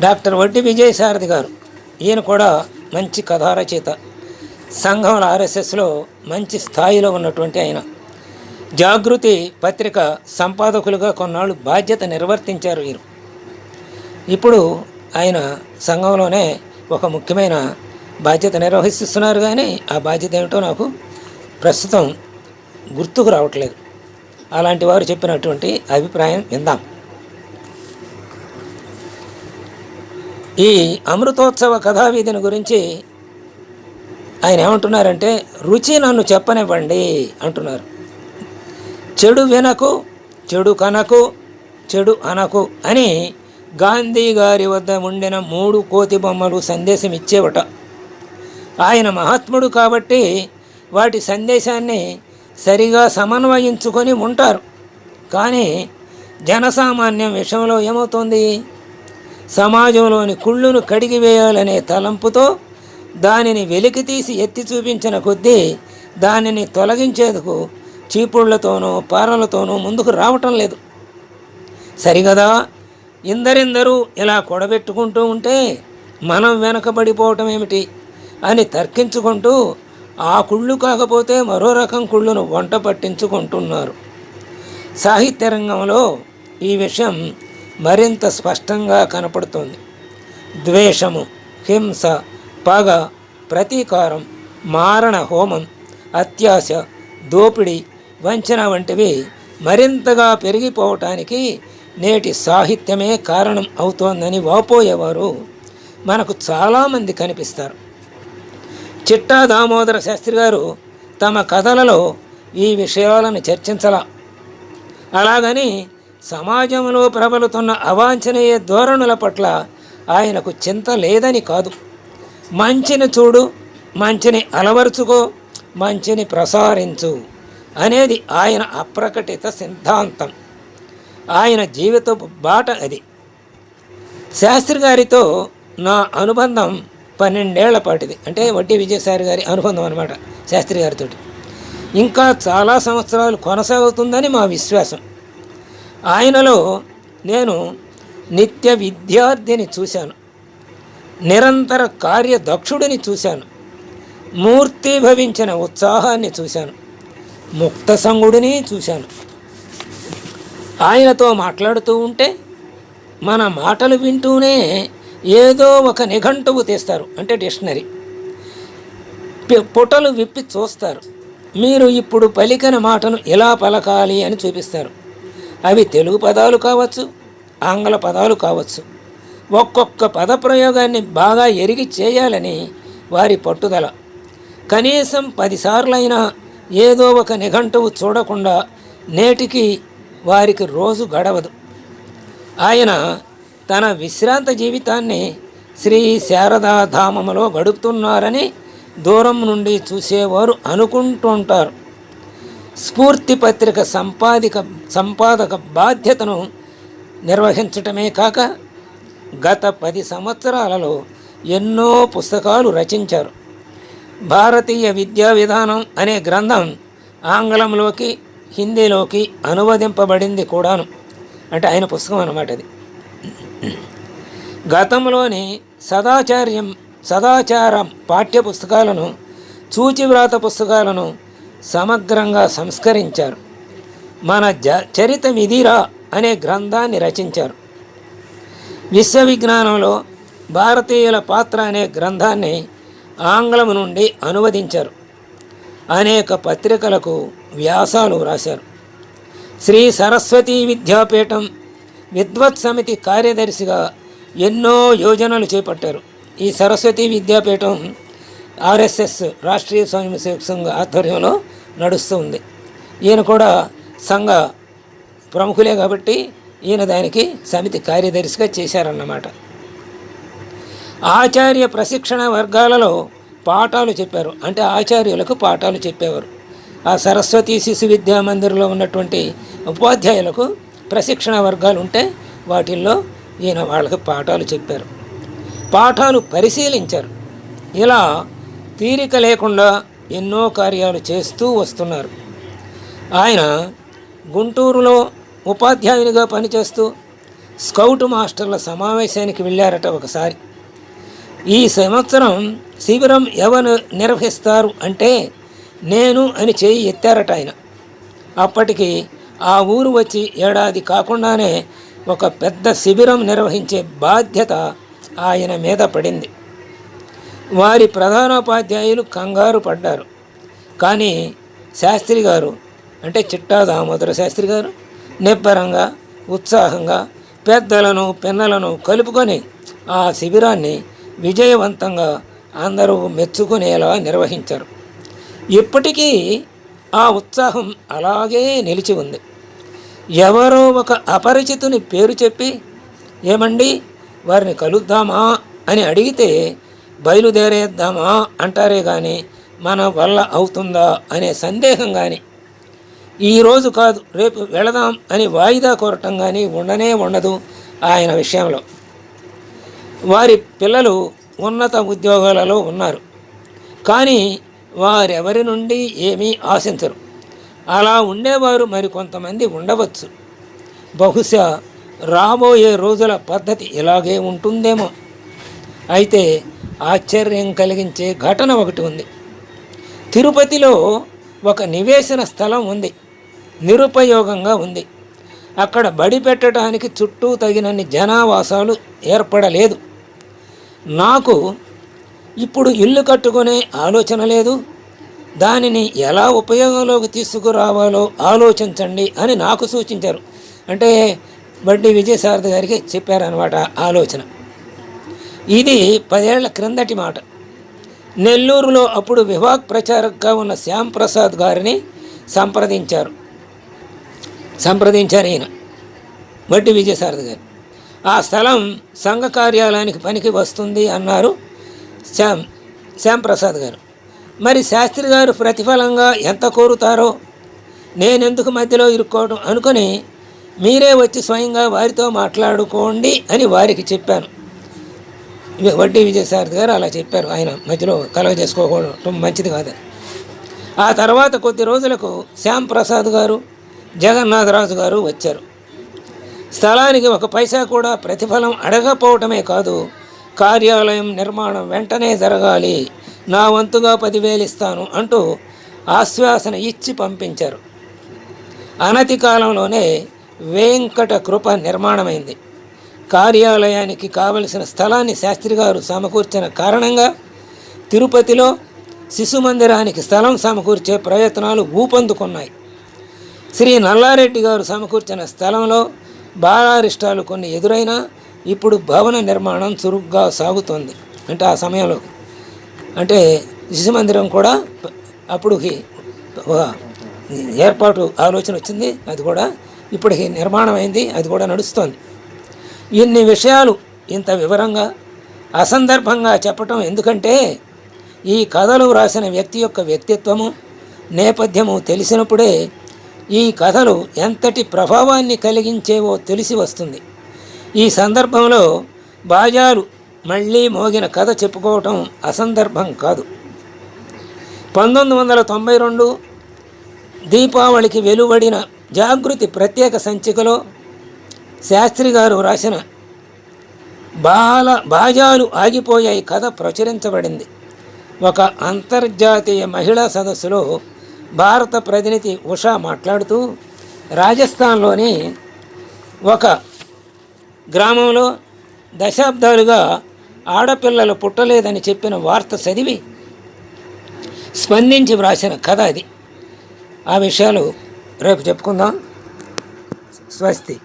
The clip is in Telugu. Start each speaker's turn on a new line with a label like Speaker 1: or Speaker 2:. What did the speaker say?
Speaker 1: డాక్టర్ వడ్డి విజయసారథి గారు. ఈయన కూడా మంచి కథారచయిత. సంఘంలో ఆర్ఎస్ఎస్లో మంచి స్థాయిలో ఉన్నటువంటి ఆయన. జాగృతి పత్రిక సంపాదకులుగా కొన్నాళ్ళు బాధ్యత నిర్వర్తించారు వీరు. ఇప్పుడు ఆయన సంఘంలోనే ఒక ముఖ్యమైన బాధ్యత నిర్వహిస్తున్నారు కానీ ఆ బాధ్యత ఏమిటో నాకు ప్రస్తుతం గుర్తుకు రావట్లేదు. అలాంటి వారు చెప్పినటువంటి అభిప్రాయం విందాం. ఈ అమృతోత్సవ కథావీధిని గురించి ఆయన ఏమంటున్నారంటే రుచి నన్ను చెప్పనివ్వండి అంటున్నారు. చెడు వినకు చెడు కనకు చెడు అనకు అని గాంధీ గారి వద్ద ఉండిన మూడు కోతి బొమ్మలు సందేశం ఇచ్చేవట. ఆయన మహాత్ముడు కాబట్టి వాటి సందేశాన్ని సరిగా సమన్వయించుకొని ఉంటారు. కానీ జనసామాన్యం విషయంలో ఏమవుతుంది? సమాజంలోని కుళ్ళును కడిగివేయాలనే తలంపుతో దానిని వెలికితీసి ఎత్తి చూపించిన కొద్దీ దానిని తొలగించేందుకు చీపుళ్ళతోనూ పారలతోనూ ముందుకు రావటం లేదు. సరిగదా? ఇందరిందరూ ఇలా కొడబెట్టుకుంటూ ఉంటే మనం వెనకబడిపోవటం ఏమిటి అని తర్కించుకుంటూ ఆ కుళ్ళు కాకపోతే మరో రకం కుళ్ళును వంట పట్టించుకుంటున్నారు. సాహిత్య రంగంలో ఈ విషయం మరింత స్పష్టంగా కనపడుతుంది. ద్వేషము హింస పగ ప్రతీకారం మారణ హోమం అత్యాశ దోపిడీ వంచన వంటివి మరింతగా పెరిగిపోవటానికి నేటి సాహిత్యమే కారణం అవుతోందని వాపోయేవారు మనకు చాలామంది కనిపిస్తారు. చిట్టా దామోదర శాస్త్రి గారు తమ కథలలో ఈ విషయాలను చర్చించలా. అలాగని సమాజంలో ప్రబలుతున్న అవాంఛనీయ ధోరణుల పట్ల ఆయనకు చింత లేదని కాదు. మంచిని చూడు మంచిని అలవరుచుకో మంచిని ప్రసారించు అనేది ఆయన అప్రకటిత సిద్ధాంతం. ఆయన జీవిత బాట అది. శాస్త్రి గారితో నా అనుబంధం పన్నెండేళ్ళ పాటిది. అంటే వడ్డీ విజయసారి గారి అనుబంధం అనమాట శాస్త్రి గారితో ఇంకా చాలా సంవత్సరాలు కొనసాగుతుందని మా విశ్వాసం. ఆయనలో నేను నిత్య విద్యార్థిని చూశాను. నిరంతర కార్యదక్షుడిని చూశాను. మూర్తిభవించిన ఉత్సాహాన్ని చూశాను. ముక్త సంగుడిని చూశాను. ఆయనతో మాట్లాడుతూ ఉంటే మన మాటలు వింటూనే ఏదో ఒక నిఘంటువు తీస్తారు. అంటే డిక్షనరీ. పొటలు పుటలు విప్పి చూస్తారు. మీరు ఇప్పుడు పలికిన మాటను ఎలా పలకాలి అని చూపిస్తారు. అవి తెలుగు పదాలు కావచ్చు ఆంగ్ల పదాలు కావచ్చు. ఒక్కొక్క పద ప్రయోగాన్ని బాగా ఎరిగి చేయాలని వారి పట్టుదల. కనీసం పదిసార్లైనా ఏదో ఒక నిఘంటువు చూడకుండా నేటికి వారికి రోజు గడవదు. ఆయన తన విశ్రాంత జీవితాన్ని శ్రీ శారదాధామములో గడుపుతున్నారని దూరం నుండి చూసేవారు అనుకుంటుంటారు. స్ఫూర్తి పత్రిక సంపాదిక సంపాదక బాధ్యతను నిర్వహించటమే కాక గత పది సంవత్సరాలలో ఎన్నో పుస్తకాలు రచించారు. భారతీయ విద్యా విధానం అనే గ్రంథం ఆంగ్లంలోకి హిందీలోకి అనువదింపబడింది కూడాను. అంటే ఆయన పుస్తకం అన్నమాట అది. గతంలోని సదాచార్యం సదాచారం పాఠ్య పుస్తకాలను సూచివ్రాత పుస్తకాలను సమగ్రంగా సంస్కరించారు. మన జ చరిత విధిరా అనే గ్రంథాన్ని రచించారు. విశ్వవిజ్ఞానంలో భారతీయుల పాత్ర అనే గ్రంథాన్ని ఆంగ్లం నుండి అనువదించారు. అనేక పత్రికలకు వ్యాసాలు వ్రాశారు. శ్రీ సరస్వతీ విద్యాపీఠం విద్వత్ సమితి కార్యదర్శిగా ఎన్నో యోజనలు చేపట్టారు. ఈ సరస్వతి విద్యాపీఠం ఆర్ఎస్ఎస్ రాష్ట్రీయ స్వయం సేవక సంఘ ఆధ్వర్యంలో నడుస్తుంది ఈయన కూడా సంఘ ప్రముఖులే కాబట్టి ఈయన దానికి సమితి కార్యదర్శిగా చేశారన్నమాట. ఆచార్య ప్రశిక్షణ వర్గాలలో పాఠాలు చెప్పారు. అంటే ఆచార్యులకు పాఠాలు చెప్పేవారు. ఆ సరస్వతి శిశు విద్యా మందిర్లో ఉన్నటువంటి ఉపాధ్యాయులకు ప్రశిక్షణ వర్గాలు ఉంటే వాటిల్లో ఈయన వాళ్ళకి పాఠాలు చెప్పారు. పాఠాలు పరిశీలించారు. ఇలా తీరిక లేకుండా ఎన్నో కార్యాలు చేస్తూ వస్తున్నారు. ఆయన గుంటూరులో ఉపాధ్యాయునిగా పనిచేస్తూ స్కౌట్ మాస్టర్ల సమావేశానికి వెళ్ళారట ఒకసారి. ఈ సంవత్సరం శిబిరం ఎవరు నిర్వహిస్తారు అంటే నేను అని చేయి ఎత్తారట ఆయన. అప్పటికి ఆ ఊరు వచ్చి ఏడాది కాకుండానే ఒక పెద్ద శిబిరం నిర్వహించే బాధ్యత ఆయన మీద పడింది. వారి ప్రధానోపాధ్యాయులు కంగారు పడ్డారు. కానీ శాస్త్రి గారు అంటే చిట్టా దామోదర శాస్త్రి గారు నిబ్బరంగా ఉత్సాహంగా పెద్దలను పిన్నలను కలుపుకొని ఆ శిబిరాన్ని విజయవంతంగా అందరూ మెచ్చుకునేలా నిర్వహించారు. ఇప్పటికీ ఆ ఉత్సాహం అలాగే నిలిచి ఉంది. ఎవరో ఒక అపరిచితుని పేరు చెప్పి ఏమండి వారిని కలుద్దామా? అని అడిగితే బయలుదేరేద్దామా అంటారే కానీ మన వల్ల అవుతుందా అనే సందేహం కానీ ఈరోజు కాదు రేపు వెళదాం అని వాయిదా కోరటం కానీ ఉండనే ఉండదు ఆయన విషయంలో. వారి పిల్లలు ఉన్నత ఉద్యోగాలలో ఉన్నారు. కానీ వారెవరి నుండి ఏమీ ఆశించరు. అలా ఉండేవారు మరి కొంతమంది ఉండవచ్చు. బహుశా రాబోయే రోజుల పద్ధతి ఇలాగే ఉంటుందేమో. అయితే ఆశ్చర్యం కలిగించే ఘటన ఒకటి ఉంది. తిరుపతిలో ఒక నివేశన స్థలం ఉంది. నిరుపయోగంగా ఉంది. అక్కడ బడి పెట్టడానికి చుట్టూ తగినన్ని జనావాసాలు ఏర్పడలేదు. నాకు ఇప్పుడు ఇల్లు కట్టుకునే ఆలోచన లేదు. దానిని ఎలా ఉపయోగంలోకి తీసుకురావాలో ఆలోచించండి అని నాకు సూచించారు. అంటే బండి విజయసారథి గారికి చెప్పారనమాట ఆలోచన. ఇది పదేళ్ళ క్రిందటి మాట. నెల్లూరులో అప్పుడు వివాక్ ప్రచారంగా ఉన్న శ్యామ్ ప్రసాద్ గారిని సంప్రదించారు. సంప్రదించారు ఈయన. బట్టి విజయసారథి గారు. ఆ స్థలం సంఘ కార్యాలయానికి పనికి వస్తుంది అన్నారు శ్యామ్ శ్యామ్ ప్రసాద్ గారు. మరి శాస్త్రి గారు ప్రతిఫలంగా ఎంత కోరుతారో? నేనెందుకు మధ్యలో ఇరుక్కోవడం అనుకొని మీరే వచ్చి స్వయంగా వారితో మాట్లాడుకోండి అని వారికి చెప్పాను. వడ్డీ విజయసారథి గారు అలా చెప్పారు. ఆయన మధ్యలో కలవ చేసుకోవడం మంచిది కాదని ఆ తర్వాత కొద్ది రోజులకు శ్యామ్ ప్రసాద్ గారు జగన్నాథరాజు గారు వచ్చారు. స్థలానికి ఒక పైసా కూడా ప్రతిఫలం అడగపోవటమే కాదు కార్యాలయం నిర్మాణం వెంటనే జరగాలి నా వంతుగా పదివేలు ఇస్తాను అంటూ ఆశ్వాసన ఇచ్చి పంపించారు. అనతి కాలంలోనే వెంకట కృప నిర్మాణమైంది. కార్యాలయానికి కావలసిన స్థలాన్ని శాస్త్రి గారు సమకూర్చిన కారణంగా తిరుపతిలో శిశు మందిరానికి స్థలం సమకూర్చే ప్రయత్నాలు ఊపందుకున్నాయి. శ్రీ నల్లారెడ్డి గారు సమకూర్చిన స్థలంలో బాలారిష్టాలు కొన్ని ఎదురైనా ఇప్పుడు భవన నిర్మాణం చురుగ్గా సాగుతోంది. అంటే ఆ సమయంలో అంటే శిశు మందిరం కూడా అప్పుడుకి ఏర్పాటు ఆలోచన వచ్చింది. అది కూడా ఇప్పటికి నిర్మాణం అయింది అది కూడా నడుస్తోంది. ఇన్ని విషయాలు ఇంత వివరంగా అసందర్భంగా చెప్పటం ఎందుకంటే ఈ కథలు వ్రాసిన వ్యక్తి యొక్క వ్యక్తిత్వము నేపథ్యము తెలిసినప్పుడే ఈ కథలు ఎంతటి ప్రభావాన్ని కలిగించేవో తెలిసి వస్తుంది. ఈ సందర్భంలో బాజారు మళ్ళీ మోగిన కథ చెప్పుకోవటం అసందర్భం కాదు. పంతొమ్మిది వందల తొంభై రెండు దీపావళికి వెలువడిన జాగృతి ప్రత్యేక సంచికలో శాస్త్రి గారు రాసిన బాల బాజాలు ఆగిపోయాయి కథ ప్రచురించబడింది. ఒక అంతర్జాతీయ మహిళా సదస్సులో భారత ప్రతినిధి ఉషా మాట్లాడుతూ రాజస్థాన్లోని ఒక గ్రామంలో దశాబ్దాలుగా ఆడపిల్లలు పుట్టలేదని చెప్పిన వార్త చదివి స్పందించి వ్రాసిన కథ అది. ఆ విషయాలు రేపు చెప్పుకుందాం. స్వస్తి.